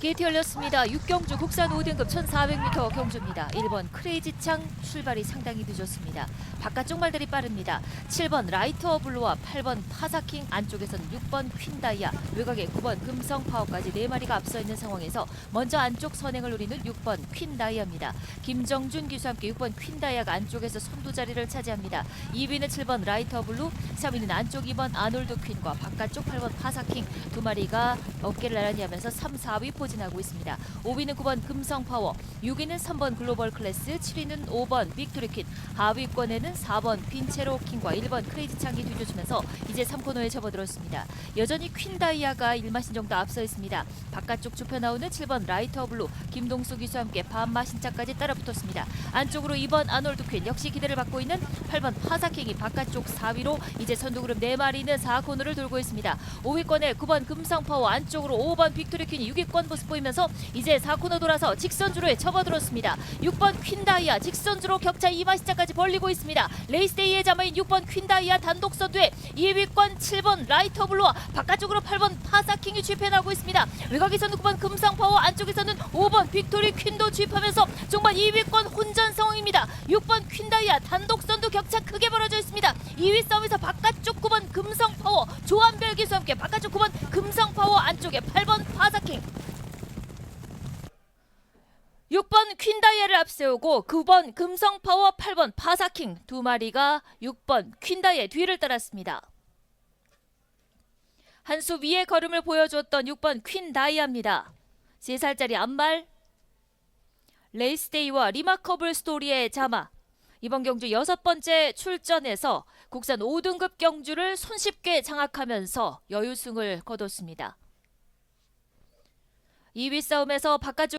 게이트 열렸습니다. 6경주 국산 5등급 1400m 경주입니다. 1번 크레이지창 출발이 상당히 늦었습니다. 바깥쪽 말들이 빠릅니다. 7번 라이터 블루와 8번 파사킹 안쪽에서는 6번 퀸다이아 외곽에 9번 금성 파워까지 4마리가 앞서 있는 상황에서 먼저 안쪽 선행을 노리는 6번 퀸다이아입니다. 김정준 기수와 함께 6번 퀸다이아가 안쪽에서 선두 자리를 차지합니다. 2위는 7번 라이터 블루, 3위는 안쪽 2번 아놀드 퀸과 바깥쪽 8번 파사킹 두 마리가 어깨를 나란히 하면서 3, 4위 포 진하고 있습니다. 5위는 9번 금성 파워, 6위는 3번 글로벌 클래스, 7위는 5번 빅토리 퀸, 하위권에는 4번 빈체로 킹과 1번 크레이지 창이 뒤져주면서 이제 3코너에 접어들었습니다. 여전히 퀸 다이아가 1마신 정도 앞서 있습니다. 바깥쪽 좁혀 나오는 7번 라이터 블루, 김동수 기수와 함께 반마신차까지 따라붙었습니다. 안쪽으로 2번 아놀드 퀸 역시 기대를 받고 있는 8번 파사킹이 바깥쪽 4위로 이제 선두그룹 4마리는 4코너를 돌고 있습니다. 5위권에 9번 금성파워 안쪽으로 5번 빅토리 퀸이 6위권 모습 보이면서 이제 4코너 돌아서 직선주로에 접어들었습니다. 6번 퀸다이아 직선주로 격차 2마시차까지 벌리고 있습니다. 레이스데이의 자마인 6번 퀸다이아 단독 선두에 2위권 7번 라이터 블루와 바깥쪽으로 8번 파사킹이 주입해나고 있습니다. 외곽에서는 9번 금상파워 안쪽에서는 5번 빅토리 퀸도 주입하면서 종반 2위권 혼전 상황입니다. 6번 퀸다이아 단독 선두 격차 크게 벌어져 있습니다. 2위 싸움에서 바깥쪽 9번 금성파워 조한별 기수와 함께 바깥쪽 9번 금성파워 안쪽에 8번 파사킹 6번 퀸다이아를 앞세우고 9번 금성파워 8번 파사킹 두 마리가 6번 퀸다이아 뒤를 따랐습니다. 한 수 위의 걸음을 보여줬던 6번 퀸다이아입니다. 3살짜리 안말 레이스데이와 리마커블 스토리의 자마 이번 경주 여섯 번째 출전에서 국산 5등급 경주를 손쉽게 장악하면서 여유승을 거뒀습니다. 2위 싸움에서 바깥쪽